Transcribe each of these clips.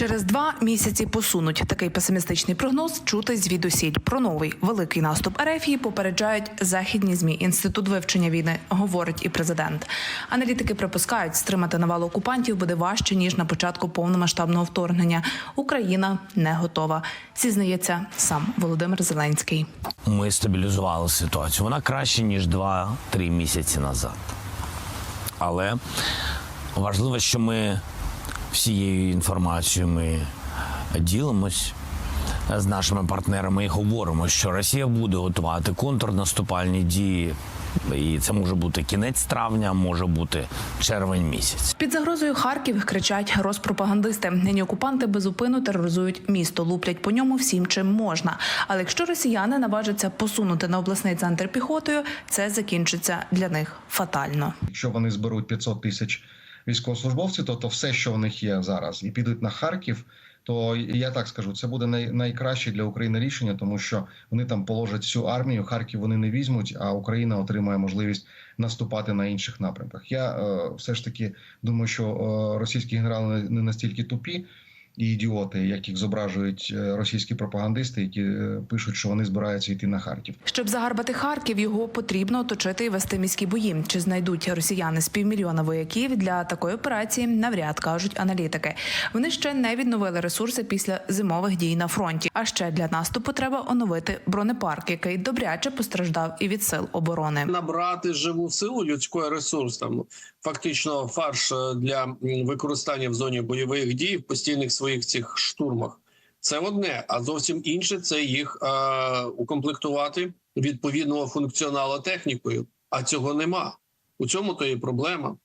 Через два місяці посунуть такий песимістичний прогноз чути звідусіль. Про новий великий наступ Ерефії попереджають західні змі. Інститут вивчення війни говорить і президент. Аналітики припускають, стримати навалу окупантів буде важче ніж на початку повномасштабного вторгнення. Україна не готова. Зізнається сам Володимир Зеленський. Ми стабілізували ситуацію. Вона краще ніж 2-3 місяці назад. Але важливо, що ми всією інформацією ми ділимось з нашими партнерами і говоримо, що Росія буде готувати контрнаступальні дії. І це може бути кінець травня, може бути червень місяць. Під загрозою Харків кричать розпропагандисти. Нині окупанти безупину тероризують місто, луплять по ньому всім, чим можна. Але якщо росіяни наважаться посунути на обласний центр піхотою, це закінчиться для них фатально. Якщо вони зберуть 500 тисяч військовослужбовців, то, то все, що в них є зараз, і підуть на Харків. То я так скажу, це буде най, найкраще для України рішення, тому що вони там положать всю армію. Харків вони не візьмуть, а Україна отримає можливість наступати на інших напрямках. Я е, все ж таки думаю, що е, російські генерали не настільки тупі і ідіоти, яких зображують е, російські пропагандисти, які е, пишуть, що вони збираються йти на Харків. Щоб загарбати Харків, його потрібно оточити і вести міські бої. Чи знайдуть росіяни з півмільйона вояків для такої операції? Навряд кажуть аналітики. Вони ще не відновили ресурси після зимових дій на фронті. А ще для наступу треба оновити бронепарк, який добряче постраждав і від сил оборони. набрати живу силу людський ресурс, там фактично фарш е, для використання в зоні бойових дій в постійних своїх цих штурмах. Це одне, а зовсім інше це їх е, укомплектувати відповідного функціоналу технікою. А цього нема. У цьому то і проблема.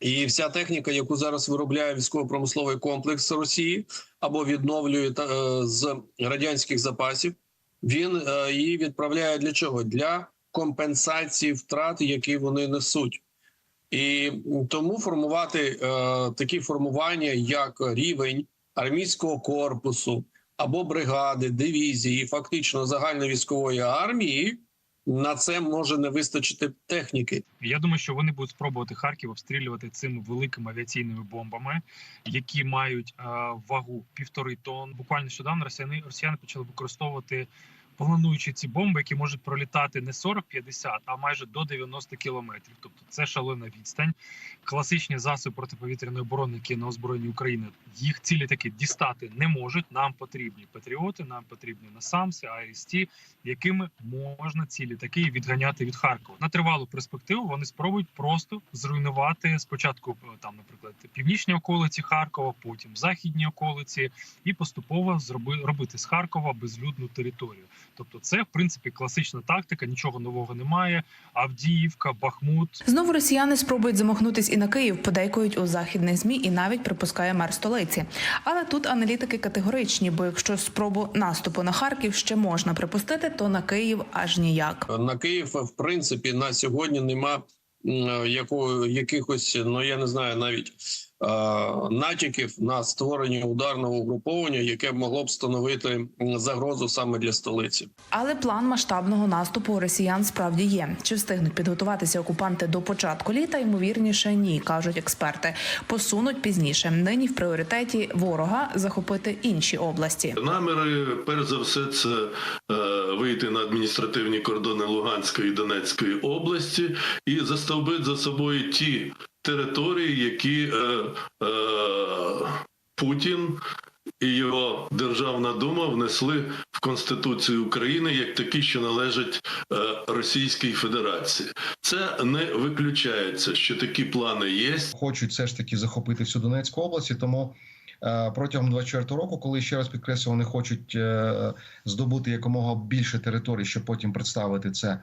І вся техніка, яку зараз виробляє військово-промисловий комплекс Росії або відновлює е, з радянських запасів, він е, її відправляє для чого? Для компенсації втрат, які вони несуть. І тому формувати е, такі формування, як рівень армійського корпусу або бригади, дивізії, фактично загальновійськової армії, на це може не вистачити техніки. Я думаю, що вони будуть спробувати Харків обстрілювати цими великими авіаційними бомбами, які мають е, вагу півтори тонн. Буквально щодавно росіяни росіяни почали використовувати. Плануючи ці бомби, які можуть пролітати не 40-50, а майже до 90 кілометрів. Тобто це шалена відстань. Класичні засоби протиповітряної оборони, які на озброєнні України, їх цілі таки дістати не можуть. Нам потрібні патріоти, нам потрібні насамси, АСТ, якими можна ці літаки відганяти від Харкова. На тривалу перспективу вони спробують просто зруйнувати спочатку е, там, наприклад, північні околиці Харкова, потім західні околиці, і поступово зроби робити з Харкова безлюдну територію. Тобто, це в принципі класична тактика, нічого нового немає. Авдіївка, Бахмут, Знову росіяни спробують замахнутись і на Київ, подейкують у західних змі, і навіть припускає мер столиці. Але тут аналітики категоричні, бо якщо спробу наступу на Харків ще можна припустити, то на Київ аж ніяк. На Київ, в принципі, на сьогодні нема м, якого, якихось, ну я не знаю, навіть е, натяків на створення ударного угруповання, яке могло б становити загрозу саме для столиці. Але план масштабного наступу росіян справді є. Чи встигнуть підготуватися окупанти до початку літа? Ймовірніше, ні, кажуть експерти. Посунуть пізніше. Нині в пріоритеті ворога захопити інші області. Наміри, перш за все, це е, вийти на адміністративні кордони Луганської і Донецької області і застовбити за собою ті території, які е, е, Путін і його Державна дума внесли в Конституцію України як такі, що належать е, Російській Федерації. Це не виключається, що такі плани є. хочуть все ж таки захопити всю Донецьку область, тому протягом 24 року, коли ще раз підкреслю, вони хочуть е, здобути якомога більше територій, щоб потім представити це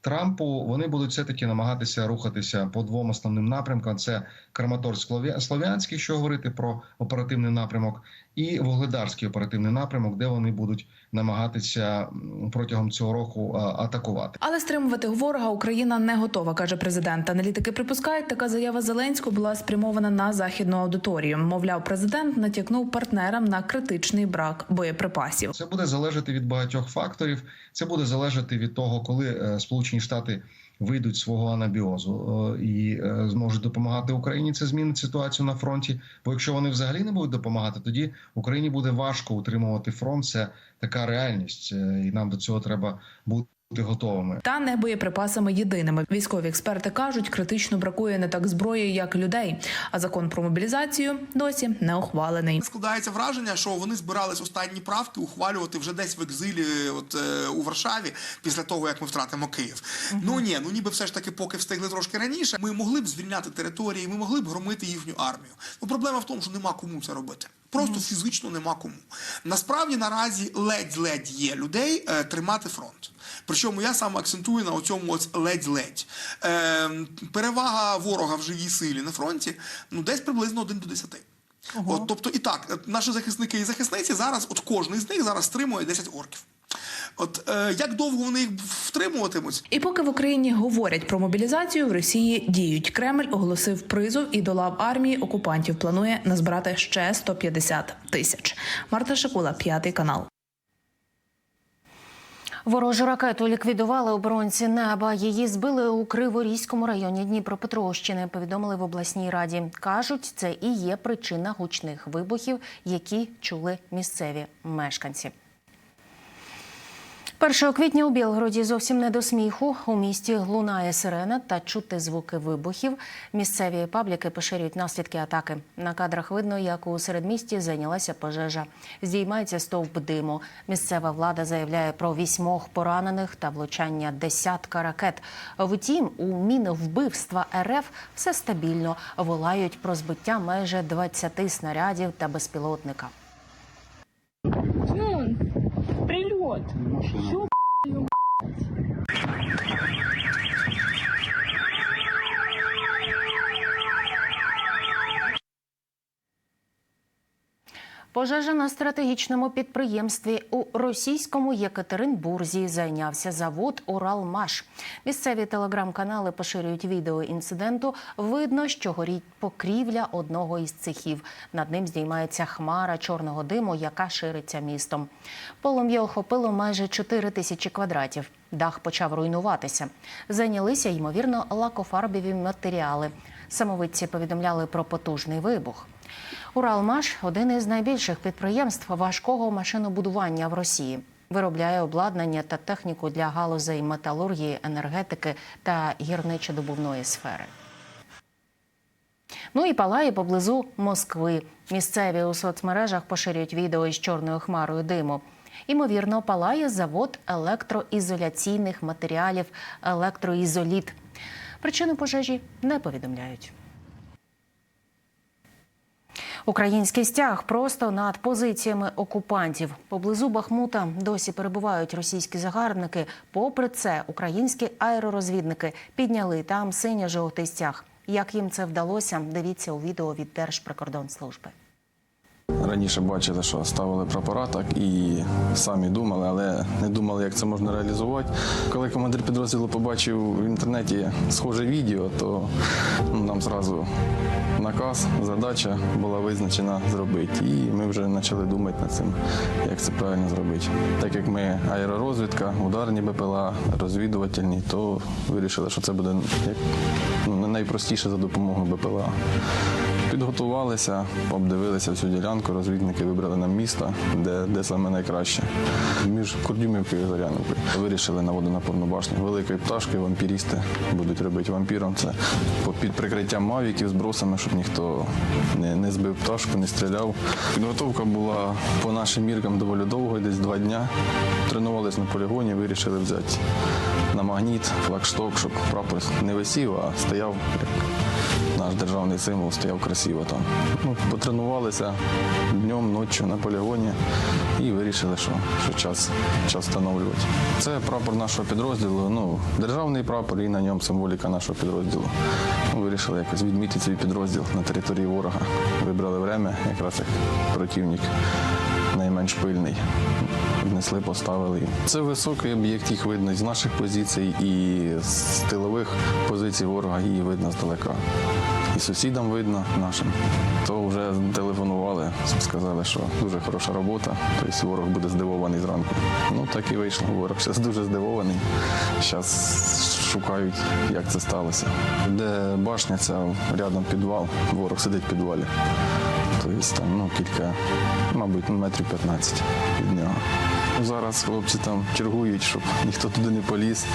Трампу. Вони будуть все таки намагатися рухатися по двом основним напрямкам: це Краматорськ Слов'янський, що говорити про оперативний напрямок, і Вугледарський оперативний напрямок, де вони будуть намагатися протягом цього року атакувати. Але стримувати ворога Україна не готова, каже президент. Аналітики припускають, така заява Зеленського була спрямована на західну аудиторію. Мовляв, президент натякнув партнерам на критичний брак боєприпасів. Це буде залежати від багатьох факторів. Це буде залежати від того, коли е, Сполучені Штати вийдуть свого анабіозу е, і е, зможуть допомагати Україні. Це змінить ситуацію на фронті. Бо якщо вони взагалі не будуть допомагати, тоді Україні буде важко утримувати фронт. Це така реальність, е, і нам до цього треба бути готовими. Та не боєприпасами єдиними. Військові експерти кажуть, критично бракує не так зброї, як людей. А закон про мобілізацію досі не ухвалений. Складається враження, що вони збирались останні правки ухвалювати вже десь в екзилі, от е, у Варшаві, після того як ми втратимо Київ. Ну ні, ну ніби все ж таки, поки встигли трошки раніше, ми могли б звільняти території, ми могли б громити їхню армію. Ну проблема в тому, що нема кому це робити. Просто фізично нема кому. Насправді наразі ледь-ледь є людей е, тримати фронт. Причому я саме акцентую на цьому ось ледь-ледь. Е, перевага ворога в живій силі на фронті ну десь приблизно 1 до 10. От, тобто і так, е, наші захисники і захисниці зараз, от кожний з них зараз стримує 10 орків. От е, як довго вони їх втримуватимуть? І поки в Україні говорять про мобілізацію, в Росії діють. Кремль оголосив призов і до лав армії окупантів планує назбирати ще 150 тисяч. Марта Шакула, п'ятий канал. Ворожу ракету ліквідували оборонці неба. Її збили у Криворізькому районі Дніпропетровщини. Повідомили в обласній раді. кажуть, це і є причина гучних вибухів, які чули місцеві мешканці. 1 квітня у Білгороді зовсім не до сміху. У місті лунає сирена та чути звуки вибухів. Місцеві пабліки поширюють наслідки атаки. На кадрах видно, як у середмісті зайнялася пожежа. Здіймається стовп диму. Місцева влада заявляє про вісьмох поранених та влучання десятка ракет. Втім, у міновбивства РФ все стабільно. Волають про збиття майже 20 снарядів та безпілотника. Прилет. Пожежа на стратегічному підприємстві у російському Єкатеринбурзі зайнявся завод Уралмаш. Місцеві телеграм-канали поширюють відео інциденту. Видно, що горіть покрівля одного із цехів. Над ним здіймається хмара чорного диму, яка шириться містом. Полум'я охопило майже 4 тисячі квадратів. Дах почав руйнуватися. Зайнялися ймовірно лакофарбові матеріали. Самовидці повідомляли про потужний вибух. Уралмаш один із найбільших підприємств важкого машинобудування в Росії. Виробляє обладнання та техніку для галузей металургії, енергетики та гірничодобувної сфери. Ну і палає поблизу Москви. Місцеві у соцмережах поширюють відео із чорною хмарою диму. Імовірно, палає завод електроізоляційних матеріалів електроізоліт. Причину пожежі не повідомляють. Український стяг просто над позиціями окупантів. Поблизу Бахмута досі перебувають російські загарбники. Попри це, українські аеророзвідники підняли там синьо-жовтий стяг. Як їм це вдалося, дивіться у відео від Держприкордонслужби. Раніше бачили, що ставили прапора так і самі думали, але не думали, як це можна реалізувати. Коли командир підрозділу побачив в інтернеті схоже відео, то ну, нам зразу наказ, задача була визначена зробити. І ми вже почали думати над цим, як це правильно зробити. Так як ми аеророзвідка, ударні БПЛА, розвідувальні, то вирішили, що це буде як ну, найпростіше за допомогою БПЛА. Підготувалися, обдивилися всю ділянку, розвідники вибрали нам місто, де, де саме найкраще. Між Курдюмівкою і Зоряновкою. Вирішили на водонапорну башню. Великої пташки, вампірісти будуть робити вампіром. Це під прикриттям мавіків з бросами, щоб ніхто не, не збив пташку, не стріляв. Підготовка була по нашим міркам доволі довго, десь два дня. Тренувалися на полігоні, вирішили взяти на магніт, флагшток, щоб прапор не висів, а стояв наш державний символ стояв красиво там. Ну, потренувалися днем, ночі на полігоні і вирішили, що, що час, час встановлювати. Це прапор нашого підрозділу, ну, державний прапор і на ньому символіка нашого підрозділу. Ну, вирішили якось відмітити свій підрозділ на території ворога. Вибрали время, якраз як противник найменш пильний. Внесли, поставили. Це високий об'єкт, їх видно з наших позицій, і з тилових позицій ворога її видно здалека. І сусідам видно нашим. То вже телефонували, сказали, що дуже хороша робота, тобто ворог буде здивований зранку. Ну так і вийшло. Ворог зараз дуже здивований. Зараз шукають, як це сталося. Де башня, ця рядом підвал, ворог сидить в підвалі. Тобто там ну, кілька, мабуть, метрів 15 від нього. Зараз хлопці там чергують, щоб ніхто туди не поліз.